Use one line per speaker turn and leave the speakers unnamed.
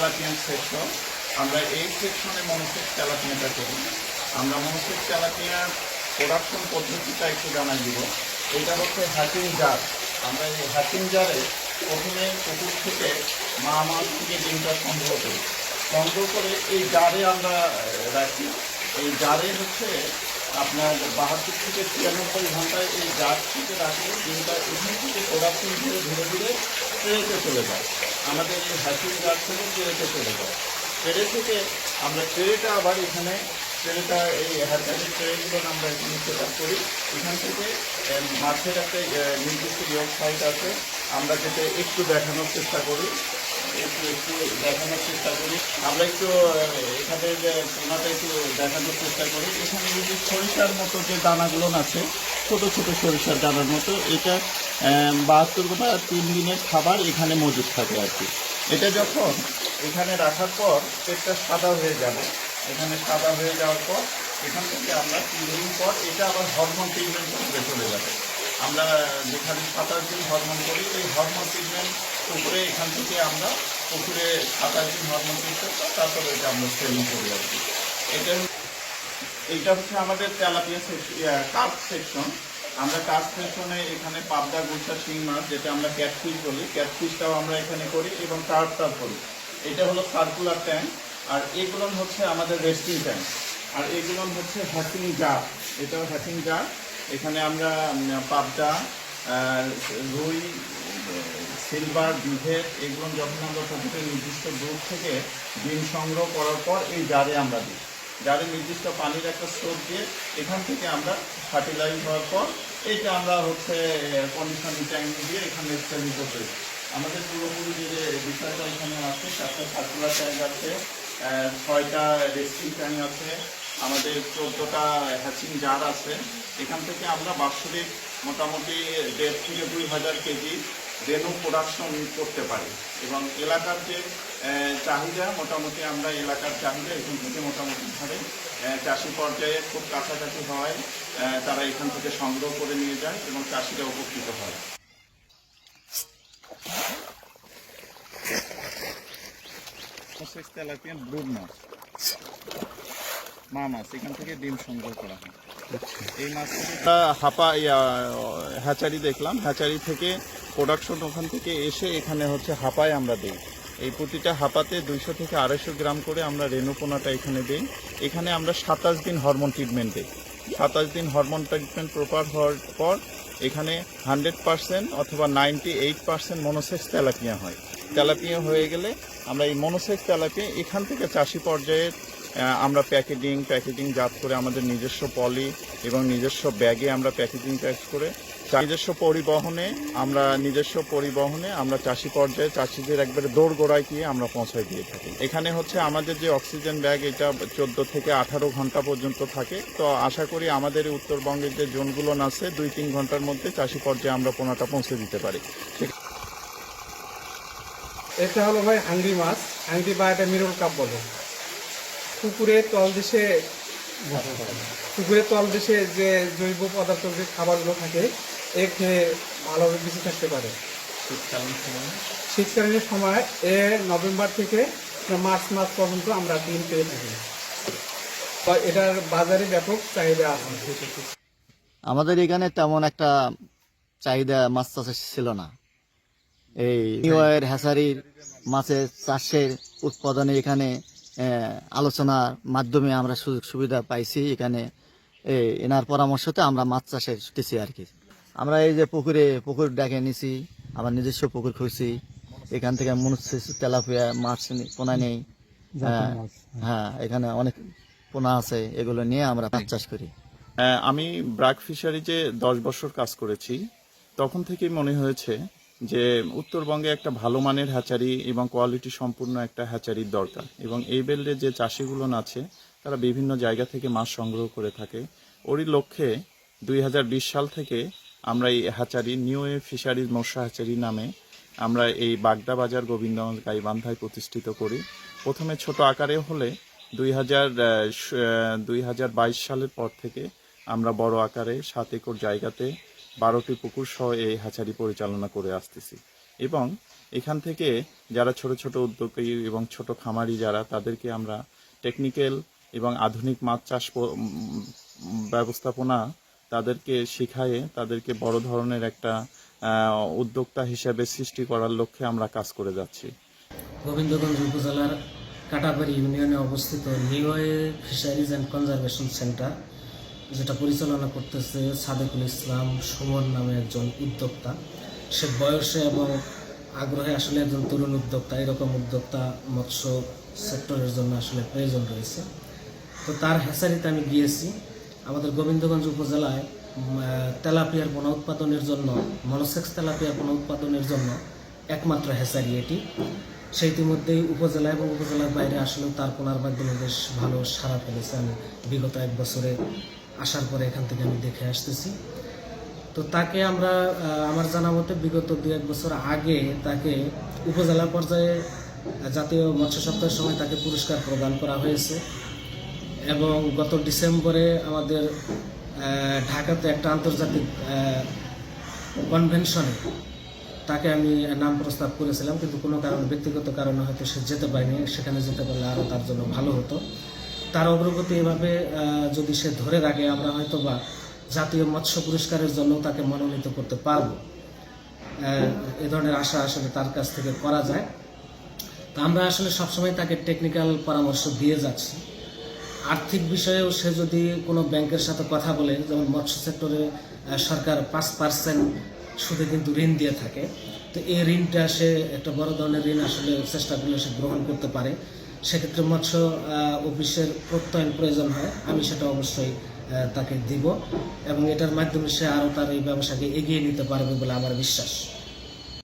তেলাপিয়ান section আমরা এই সেকশনে মনোসেক্স তেলাপিয়াটা করি। আমরা মনোসেক্স তেলাপিয়ার প্রোডাকশন পদ্ধতিটা একটু জানাই দিব। এটা হচ্ছে হ্যাচিং জার। আমরা এই হ্যাচিং জারে প্রথমে পুকুর থেকে মা মাছ থেকে ডিমটা সংগ্রহ করি। সংগ্রহ করে এই জারে আমরা রাখি। এই জারে হচ্ছে আপনার বাহাত্তর থেকে ছিয়ানব্বই ঘন্টায় এই জার থেকে রাখলে ডিমটা এখান থেকে প্রোডাকশন ধীরে ধীরে ধীরে ট্রেতে চলে যায়। আমাদের এই হ্যাচিং জার থেকে ট্রেতে চলে যায়। ট্রে থেকে আমরা ট্রেটা আবার এখানে ট্রেটা এই হ্যাচারির ট্রেগুলো আমরা এখানে সেট করি, এখান থেকে মাছের একটা নির্দিষ্ট ইয়ক আছে। আমরা যেটা একটু দেখানোর চেষ্টা করি। একটু দেখানোর চেষ্টা করি আমরা একটু আহ, এখানে যে পোনাটা একটু দেখানোর চেষ্টা করি। এখানে এই যে সরিষার মতো যে দানাগুলো আছে ছোট ছোট সরিষার দানার মতো এটা বাহাত্তর বা তিন দিনের খাবার এখানে মজুদ থাকে আর কি। এটা যখন এখানে রাখার পর পেটটা সাদা হয়ে যাবে। এখানে সাদা হয়ে যাওয়ার পর এখান থেকে আমরা তিন দিন পর এটা আবার হরমোন ট্রিটমেন্ট চলে যাবে। আমরা যেখানে সাতাশ দিন হরমোন করি এই হরমোন ট্রিটমেন্ট উপরে এখান থেকে আমরা পুকুরে সাতাশ দিন তারপরে এটা আমরা সেলিং করি আর কি এটা এইটা হচ্ছে আমাদের তেলাপিয়া কাপ সেকশন আমরা কাপ সেকশনে এখানে পাবদা, গুলশা শিং মাছ যেটা আমরা ক্যাটফিশ বলি ক্যাটফিশটাও আমরা এখানে করি এবং টার্পটাও করি। এটা হলো সার্কুলার ট্যাঙ্ক আর এগুলো হচ্ছে আমাদের রেস্টিং ট্যাঙ্ক আর এগুলো হচ্ছে হ্যাচিং জার এটাও হ্যাচিং জার এখানে আমরা পাবদা রুই সিলভার বিভেদ এগুলো যখন আমরা পুকুরের নির্দিষ্ট দূর থেকে ডিম সংগ্রহ করার পর এই জারে আমরা দিই। জারে নির্দিষ্ট পানির একটা স্রোত দিয়ে এখান থেকে আমরা ফার্টিলাইজ হওয়ার পর এইটা আমরা হচ্ছে কন্ডিশনিং ট্যাঙ্ক দিয়ে এখানে সেলিং করতে আমাদের পুরোপুরি যে বিষয়টা এখানে আছে চারটা সার্কুলার ট্যাঙ্ক আছে ছয়টা রেস্টিং ট্যাঙ্ক আছে, আমাদের চোদ্দোটা হ্যাচিং জার আছে। এখান থেকে আমরা বাৎসরিক মোটামুটি দেড় থেকে দুই হাজার কেজি রেনু প্রোডাকশন করতে পারি। এবং এলাকার যে চাহিদা মোটামুটি আমরা এলাকার চাহিদা এখান থেকে মোটামুটি ভাবে চাষি পর্যায়ে খুব কাছাকাছি হওয়ায় তারা এখান থেকে সংগ্রহ করে নিয়ে যায় এবং চাষিরা উপকৃত হয়। তেলাপিয়ান মাছ। মা মাছ এখান থেকে ডিম সংগ্রহ করা হয়। এই মাছ থেকে হাপা হ্যাচারি দেখলাম। হ্যাচারি থেকে প্রোডাকশন ওখান থেকে এসে এখানে হচ্ছে হাপায় আমরা দিই। এই প্রতিটা হাপাতে দুইশো থেকে আড়াইশো গ্রাম করে আমরা রেণুপোনাটা এখানে দিই। এখানে আমরা সাতাশ দিন হরমোন ট্রিটমেন্ট দিই। সাতাশ দিন হরমোন ট্রিটমেন্ট প্রপার হওয়ার পর এখানে হান্ড্রেড পার্সেন্ট অথবা ninety eight percent monosex tilapia হয়। তেলাপিয়া হয়ে গেলে আমরা এই মনোসেক্স তেলাপিয়া এখান থেকে চাষি পর্যায়ে আমরা প্যাকেজিং প্যাকেজিং জাত করে আমাদের নিজস্ব পলি এবং নিজস্ব ব্যাগে আমরা প্যাকেজিং প্যাক করে নিজস্ব পরিবহনে, আমরা নিজস্ব পরিবহনে আমরা চাষি পর্যায়ে চাষিদের একবারে দৌড় গোড়ায় গিয়ে আমরা পৌঁছায় দিয়ে থাকি। এখানে হচ্ছে আমাদের যে অক্সিজেন ব্যাগ, এটা চোদ্দ থেকে আঠারো ঘণ্টা পর্যন্ত থাকে। তো আশা করি আমাদের উত্তরবঙ্গের যে জোনগুলো আছে, দুই তিন ঘণ্টার মধ্যে চাষি পর্যায়ে আমরা পোনাটা পৌঁছে দিতে পারি।
এটা হলো ভাই আংরি মাছ। আংরি বা এটা মিরর কাপ বলে। পুকুরে তলদেশে পুকুরের তলদেশে যে জৈব পদার্থ যে খাবারগুলো থাকে এ খেয়ে ভালোভাবে বেঁচে থাকতে পারে। শীতকালীন সময়? এ নভেম্বর থেকে মার্চ মাস পর্যন্ত আমরা ডিম পেয়ে থাকি। এটার বাজারে ব্যাপক চাহিদা আছে।
আমাদের এখানে তেমন একটা চাহিদা মাছ চাষের ছিল না। এই নিউয়ের হ্যাসারির মাছের চাষের উৎপাদনে এখানে আলোচনার মাধ্যমে আমরা সুযোগ সুবিধা পাইছি। এখানে এই এনার পরামর্শতে আমরা মাছ চাষে ছুটেছি আর কি। আমরা এই যে পুকুরে পুকুর ডেকে নিছি আবার নিজস্ব পুকুর খুঁজছি। এখান থেকে মনুষ্য তেলাপিয়া মাছ পোনা নেই। হ্যাঁ, হ্যাঁ। এখানে অনেক পোনা আছে এগুলো নিয়ে আমরা মাছ চাষ করি।
আহ, আমি ব্রাক ফিশারিজে দশ বছর কাজ করেছি তখন থেকেই মনে হয়েছে যে উত্তরবঙ্গে একটা ভালো মানের হ্যাচারি এবং কোয়ালিটি সম্পূর্ণ একটা হ্যাচারির দরকার। এবং এই বেল্টে যে চাষিগুলো আছে তারা বিভিন্ন জায়গা থেকে মাছ সংগ্রহ করে থাকে। ওরই লক্ষ্যে দুই হাজার বিশ সাল থেকে আমরা এই হ্যাচারি নিউ এ ফিশারিজ মৎস্য হ্যাচারি নামে আমরা এই বাগদা বাজার গোবিন্দগঞ্জ গাইবান্ধায় প্রতিষ্ঠিত করি। প্রথমে ছোট আকারে হলে দুই হাজার দুই হাজার বাইশ সালের পর থেকে আমরা বড় আকারে সাত একর জায়গাতে বারোটি পুকুর সহ এই হ্যাচারি পরিচালনা করে আসতেছি। এবং এখান থেকে যারা ছোট ছোট উদ্যোগী এবং ছোট খামারি যারা, তাদেরকে আমরা টেকনিক্যাল এবং আধুনিক মাছ চাষ ব্যবস্থাপনা তাদেরকে শিখায়ে তাদেরকে বড় ধরনের একটা উদ্যোক্তা হিসেবে সৃষ্টি করার লক্ষ্যে আমরা কাজ করে যাচ্ছি।
গোবিন্দগঞ্জ উপজেলার কাটাবাড়ি ইউনিয়নে অবস্থিত নিউয়ে ফিশারিজ অ্যান্ড কনজারভেশন সেন্টার, যেটা পরিচালনা করতেছে সাদেকুল ইসলাম সুমন নামে একজন উদ্যোক্তা। সে বয়সে এবং আগ্রহে আসলে একজন তরুণ উদ্যোক্তা, এরকম উদ্যোক্তা মৎস্য সেক্টরের জন্য আসলে প্রয়োজন রয়েছে। তো তার হ্যাচারিতে আমি গিয়েছি। আমাদের গোবিন্দগঞ্জ উপজেলায় তেলাপিয়ার পোনা উৎপাদনের জন্য, মনোসেক্স তেলাপিয়ার পোনা উৎপাদনের জন্য একমাত্র হ্যাচারি এটি। সে ইতিমধ্যেই উপজেলা এবং উপজেলার বাইরে আসলেও তার পোনার মাধ্যমে বেশ ভালো সাড়া ফেলেছে আমি বিগত এক বছরে আসার পরে এখান থেকে আমি দেখে আসতেছি। তো তাকে আমরা আমার জানা মতে বিগত দু এক বছর আগে তাকে উপজেলা পর্যায়ে জাতীয় মৎস্য সপ্তাহের সময় তাকে পুরস্কার প্রদান করা হয়েছে। এবং গত ডিসেম্বরে আমাদের ঢাকাতে একটা আন্তর্জাতিক কনভেনশনে তাকে আমি নাম প্রস্তাব করেছিলাম, কিন্তু কোনো কারণ, ব্যক্তিগত কারণে হয়তো সে যেতে পারেনি। সেখানে যেতে পারলে আরও তার জন্য ভালো হতো। তার অগ্রগতি এভাবে যদি সে ধরে রাখে, আমরা হয়তো বা জাতীয় মৎস্য পুরস্কারের জন্য তাকে মনোনীত করতে পারব। এ ধরনের আশা আসলে তার কাছ থেকে করা যায়। তা আমরা আসলে সবসময় তাকে টেকনিক্যাল পরামর্শ দিয়ে যাচ্ছি। আর্থিক বিষয়েও সে যদি কোনো ব্যাংকের সাথে কথা বলে, যেমন মৎস্য সেক্টরে সরকার পাঁচ পার্সেন্ট সুদে কিন্তু ঋণ দিয়ে থাকে, তো এই ঋণটা সে একটা বড় ধরনের ঋণ আসলে চেষ্টা করলে সে গ্রহণ করতে পারে। সেক্ষেত্রে মৎস্য অফিসের প্রত্যয়ন প্রয়োজন হয়, আমি সেটা অবশ্যই তাকে দিব এবং এটার মাধ্যমে সে আরও তার এই ব্যবসাকে এগিয়ে নিতে পারবে বলে আমার বিশ্বাস।